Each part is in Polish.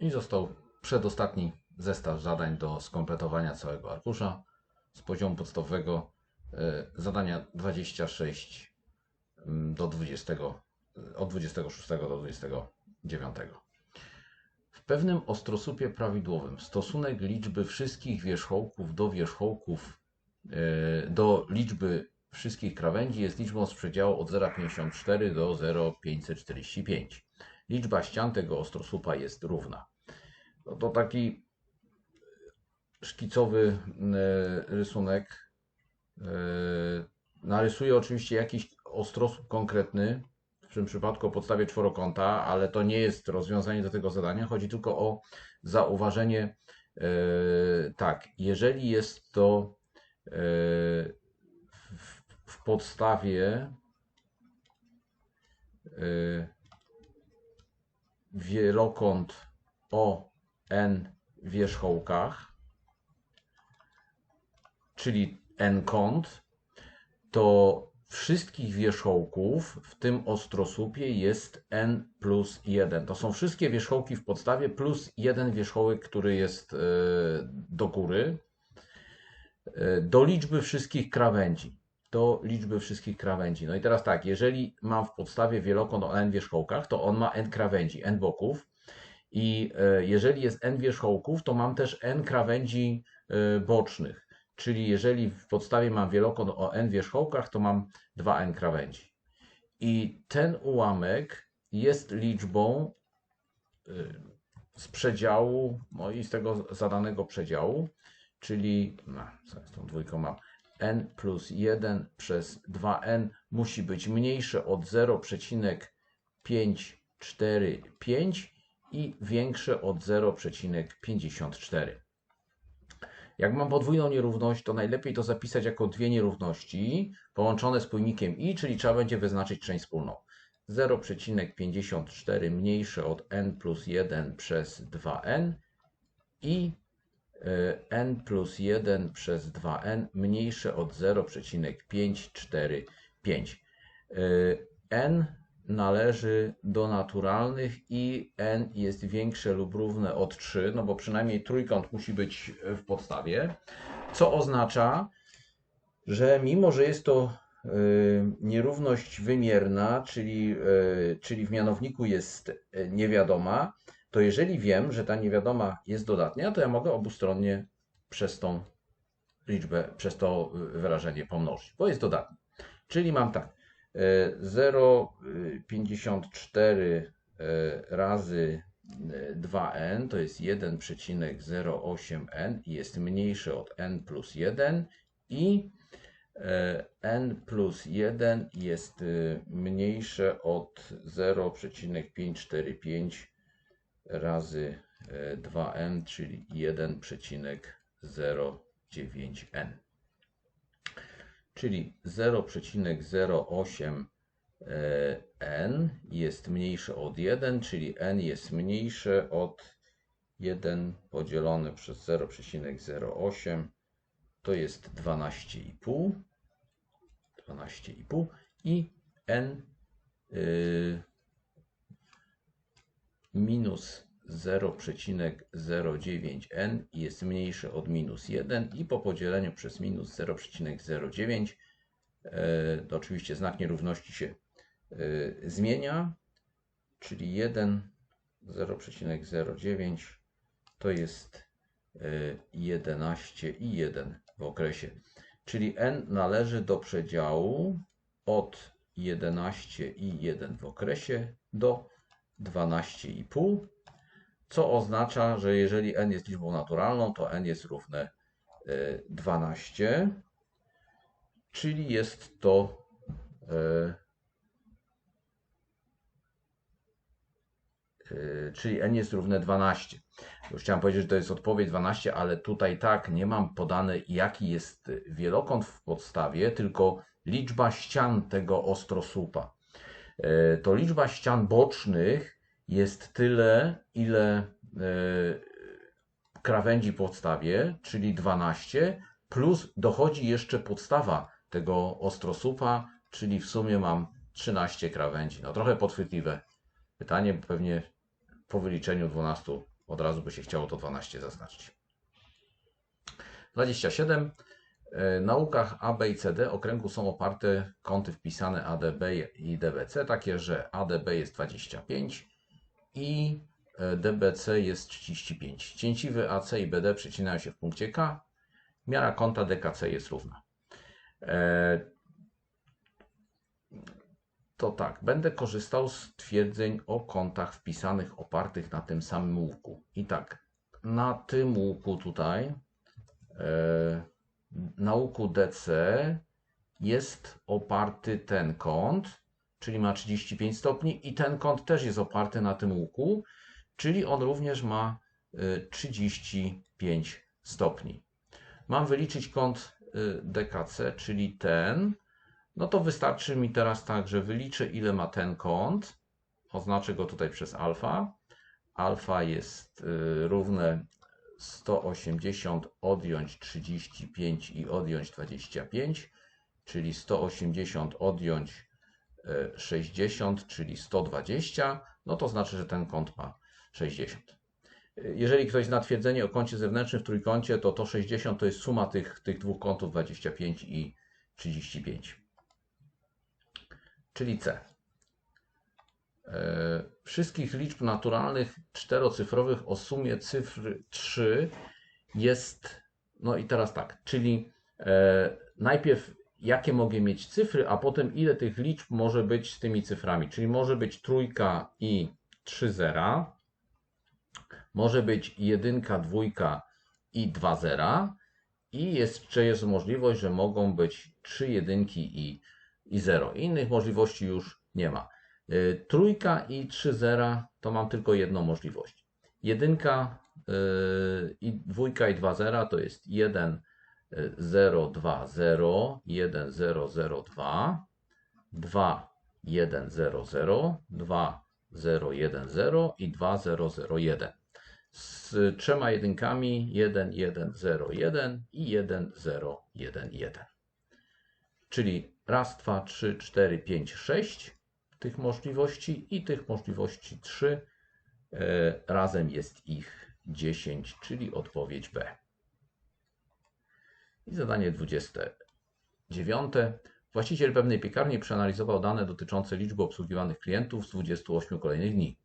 I został przedostatni zestaw zadań do skompletowania całego arkusza z poziomu podstawowego e, zadania 26 mm, do 20, e, od 26 do 29. W pewnym ostrosłupie prawidłowym stosunek liczby wszystkich wierzchołków do wierzchołków e, do liczby wszystkich krawędzi jest liczbą z przedziału od 0,54 do 0,545. Liczba ścian tego ostrosłupa jest równa. No to taki szkicowy e, rysunek. E, Narysuję oczywiście jakiś ostrosłup konkretny, w tym przypadku o podstawie czworokąta, ale to nie jest rozwiązanie do tego zadania. Chodzi tylko o zauważenie, e, tak, jeżeli jest to w, w podstawie wielokąt o n wierzchołkach, czyli n kąt, to wszystkich wierzchołków w tym ostrosłupie jest n plus 1. To są wszystkie wierzchołki w podstawie plus jeden wierzchołek, który jest e, do góry, e, do liczby wszystkich krawędzi. Do liczby wszystkich krawędzi. No i teraz tak, jeżeli mam w podstawie wielokąt o n wierzchołkach, to on ma n krawędzi, n boków. I e, jeżeli jest n wierzchołków, to mam też n krawędzi bocznych. Czyli jeżeli w podstawie mam wielokąt o n wierzchołkach, to mam 2n krawędzi. I ten ułamek jest liczbą y, z przedziału, no i z tego zadanego przedziału, czyli no, z tą dwójką mam n plus 1 przez 2n musi być mniejsze od 0,545 i większe od 0,54. Jak mam podwójną nierówność, to najlepiej to zapisać jako dwie nierówności połączone spójnikiem i, czyli trzeba będzie wyznaczyć część wspólną. 0,54 mniejsze od n plus 1 przez 2n i n plus 1 przez 2n mniejsze od 0,545. E, n należy do naturalnych i n jest większe lub równe od 3, no bo przynajmniej trójkąt musi być w podstawie, co oznacza, że mimo, że jest to y, nierówność wymierna, czyli, y, czyli w mianowniku jest y, niewiadoma, to jeżeli wiem, że ta niewiadoma jest dodatnia, to ja mogę obustronnie przez tą liczbę, przez to wyrażenie pomnożyć, bo jest dodatnia. Czyli mam tak, 0,54 e, razy 2n e, to jest 1,08n i jest mniejsze od n plus 1 i n plus 1 jest mniejsze od 0,545 razy 2n, czyli 1,09n czyli 0,08 e, jest mniejsze od 1, czyli n jest mniejsze od 1 podzielone przez 0,08 to jest 12,5 12,5 i n y, minus 0,09n jest mniejsze od minus 1 i po podzieleniu przez minus 0,09 e, to oczywiście znak nierówności się e, zmienia, czyli 1 0,09 to jest 11 e, i 1 w okresie. Czyli n należy do przedziału od 11 i 1 w okresie do 12,5 co oznacza, że jeżeli n jest liczbą naturalną, to n jest równe 12, e, czyli jest to e, e, czyli n jest równe 12. Już chciałem powiedzieć, że to jest odpowiedź 12, ale tutaj tak, nie mam podane jaki jest wielokąt w podstawie, tylko liczba ścian tego ostrosłupa. To liczba ścian bocznych jest tyle, ile e, krawędzi podstawie, czyli 12, plus dochodzi jeszcze podstawa tego ostrosłupa, czyli w sumie mam 13 krawędzi. No trochę podchwytliwe pytanie, pewnie po wyliczeniu 12 od razu by się chciało to 12 zaznaczyć. 27. W naukach A, B i CD okręgu są oparte kąty wpisane ADB i DBC, takie, że ADB jest 25 i e, DBC jest 35. Cięciwy AC i BD przecinają się w punkcie K. Miara kąta DKC jest równa. E, to tak, będę korzystał z twierdzeń o kątach wpisanych opartych na tym samym łuku. I tak, na tym łuku tutaj, na łuku DC jest oparty ten kąt, czyli ma 35 stopni i ten kąt też jest oparty na tym łuku, czyli on również ma 35 stopni. Mam wyliczyć kąt DKC, czyli ten, no to wystarczy mi teraz tak, że wyliczę ile ma ten kąt, oznaczę go tutaj przez alfa. Alfa jest y, równe 180 odjąć 35 i odjąć 25, czyli 180 odjąć 60, y, czyli 120, no to znaczy, że ten kąt ma 60. Jeżeli ktoś zna twierdzenie o kącie zewnętrznym w trójkącie, to to 60 to jest suma tych, tych dwóch kątów 25 i 35 czyli C. E, wszystkich liczb naturalnych czterocyfrowych o sumie cyfry 3 jest, no i teraz tak, czyli e, najpierw jakie mogę mieć cyfry, a potem ile tych liczb może być z tymi cyframi, czyli może być trójka i 3 zera, może być jedynka, dwójka i 2 zera i jeszcze jest możliwość, że mogą być trzy jedynki i i 0. Innych możliwości już nie ma. Y, trójka i 3 zera to mam tylko jedną możliwość. Jedynka y, i dwójka i 2 zera to jest 1 0 2 0 1 0 0 2 2 1 0 0 2 0 1 0 i 2 0 0 1 z trzema jedynkami 1 1 0 1 i 1 0 1 1 czyli raz, dwa, trzy, cztery, pięć, sześć tych możliwości i tych możliwości trzy. E, razem jest ich 10, czyli odpowiedź B. I zadanie 29. Właściciel pewnej piekarni przeanalizował dane dotyczące liczby obsługiwanych klientów z 28 kolejnych dni.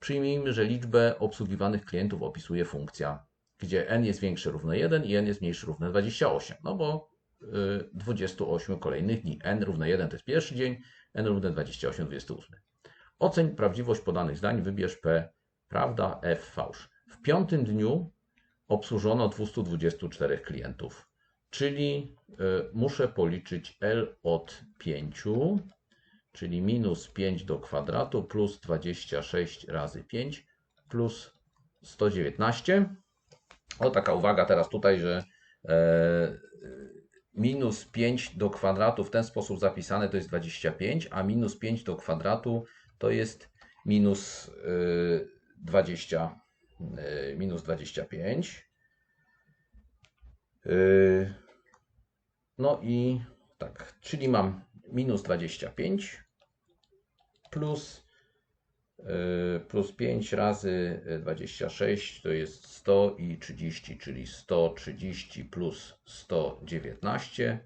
Przyjmijmy, że liczbę obsługiwanych klientów opisuje funkcja, gdzie n jest większe równe 1 i n jest mniejsze równe 28. No bo 28 kolejnych dni. n równe 1 to jest pierwszy dzień, n równe 28 28. Oceń prawdziwość podanych zdań, wybierz P prawda, F fałsz. W piątym dniu obsłużono 224 klientów, czyli y, muszę policzyć L od 5, czyli minus 5 do kwadratu plus 26 razy 5 plus 119. O taka uwaga teraz tutaj, że e, minus 5 do kwadratu w ten sposób zapisane to jest 25, a minus 5 do kwadratu to jest minus 20, y, y, minus 25. Y, no i tak, czyli mam minus 25 plus plus 5 razy 26 y, to jest 100 i 30, czyli 130 plus 119,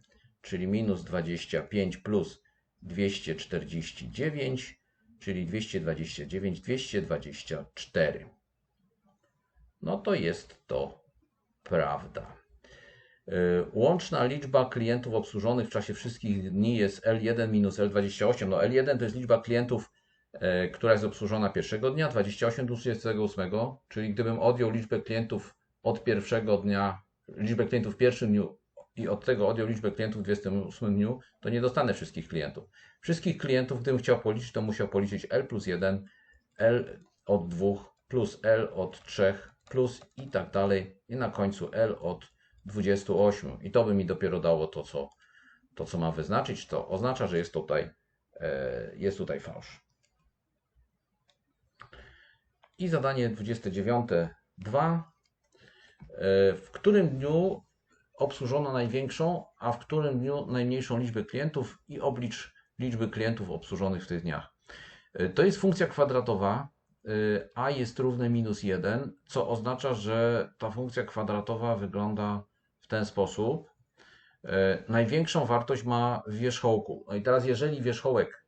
czyli minus 25 plus 249, czyli 229, 224. No to jest to prawda. Y, łączna liczba klientów obsłużonych w czasie wszystkich dni jest L1 minus L28. No L1 to jest liczba klientów E, która jest obsłużona pierwszego dnia, 28 do 38, czyli gdybym odjął liczbę klientów od pierwszego dnia, liczbę klientów w pierwszym dniu i od tego odjął liczbę klientów w 28 dniu, to nie dostanę wszystkich klientów. Wszystkich klientów, gdybym chciał policzyć, to musiał policzyć L plus 1, L od 2, plus L od 3, plus i tak dalej. I na końcu L od 28. I to by mi dopiero dało to, co, to, co ma wyznaczyć. To oznacza, że jest tutaj, e, jest tutaj fałsz. I zadanie 29.2. E, w którym dniu obsłużono największą, a w którym dniu najmniejszą liczbę klientów i oblicz liczby klientów obsłużonych w tych dniach. E, to jest funkcja kwadratowa y, a jest równe minus 1, co oznacza, że ta funkcja kwadratowa wygląda w ten sposób. Największą wartość ma w wierzchołku. No i teraz, jeżeli wierzchołek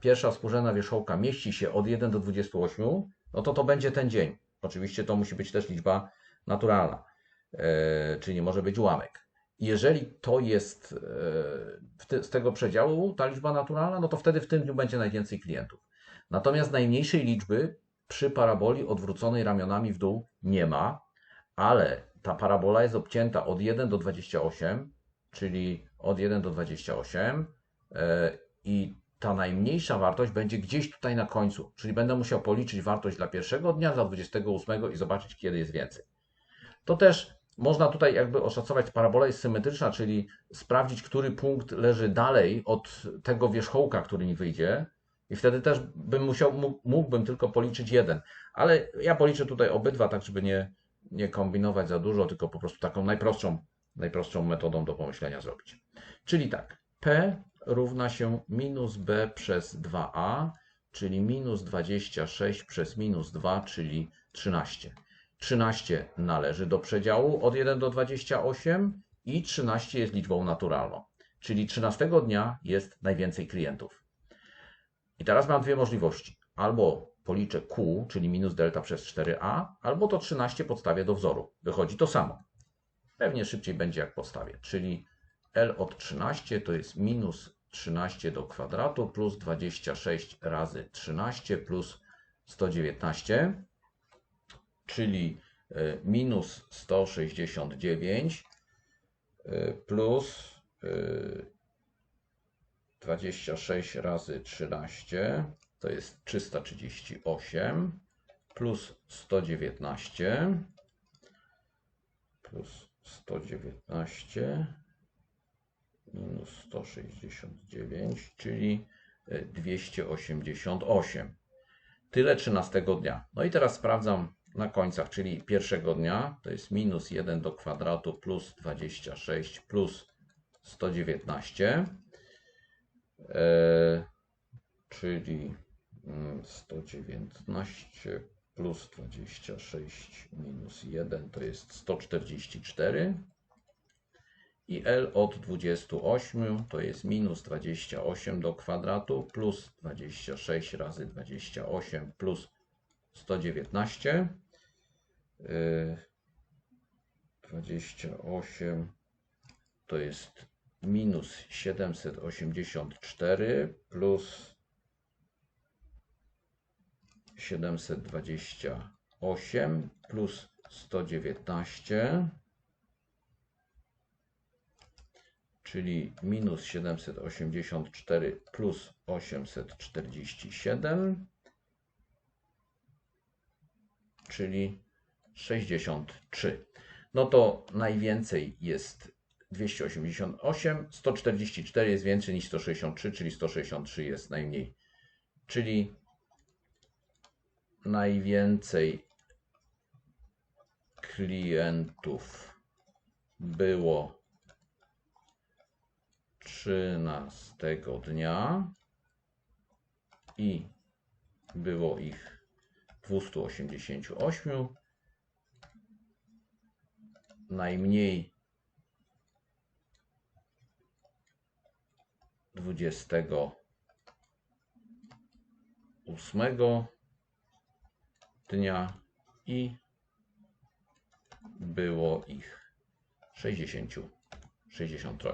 Pierwsza współrzędna wierzchołka, mieści się od 1 do 28, no to to będzie ten dzień. Oczywiście to musi być też liczba naturalna, e, czyli nie może być ułamek. Jeżeli to jest e, z tego przedziału ta liczba naturalna, no to wtedy w tym dniu będzie najwięcej klientów. Natomiast najmniejszej liczby przy paraboli odwróconej ramionami w dół nie ma, ale ta parabola jest obcięta od 1 do 28, czyli od 1 do 28 e, i ta najmniejsza wartość będzie gdzieś tutaj na końcu, czyli będę musiał policzyć wartość dla pierwszego dnia, dla 28 i zobaczyć, kiedy jest więcej. To też można tutaj jakby oszacować, parabola jest symetryczna, czyli sprawdzić, który punkt leży dalej od tego wierzchołka, który mi wyjdzie i wtedy też bym musiał, mógł- mógłbym tylko policzyć jeden, ale ja policzę tutaj obydwa, tak żeby nie, nie kombinować za dużo, tylko po prostu taką najprostszą, najprostszą metodą do pomyślenia zrobić. Czyli tak, P równa się minus B przez 2A, czyli minus 26 przez minus 2, czyli 13. 13 należy do przedziału od 1 do 28 i 13 jest liczbą naturalną. Czyli 13 dnia jest najwięcej klientów. I teraz mam dwie możliwości. Albo policzę Q, czyli minus delta przez 4a, albo to 13 podstawię do wzoru. Wychodzi to samo. Pewnie szybciej będzie jak podstawię, czyli L od 13 to jest minus 13 do kwadratu plus 26 razy 13 plus 119, czyli y, minus 169 y, plus y, 26 razy 13 to jest 338 plus 119 plus 119 minus 169, czyli y, 288. Tyle 13 dnia. No i teraz sprawdzam na końcach, czyli pierwszego dnia to jest minus 1 do kwadratu plus 26 plus 119. E, czyli mm, 119 plus 26 minus 1 to jest 144. I L od 28 to jest minus 28 do kwadratu plus 26 razy 28 plus 119. Yy, 28 to jest minus 784 plus 728 plus 119, czyli minus 784 plus 847, czyli 63. No to najwięcej jest 288, 144 jest więcej niż 163, czyli 163 jest najmniej. Czyli najwięcej klientów było 13 dnia i było ich 288. Najmniej 28 dnia i było ich 60, 63.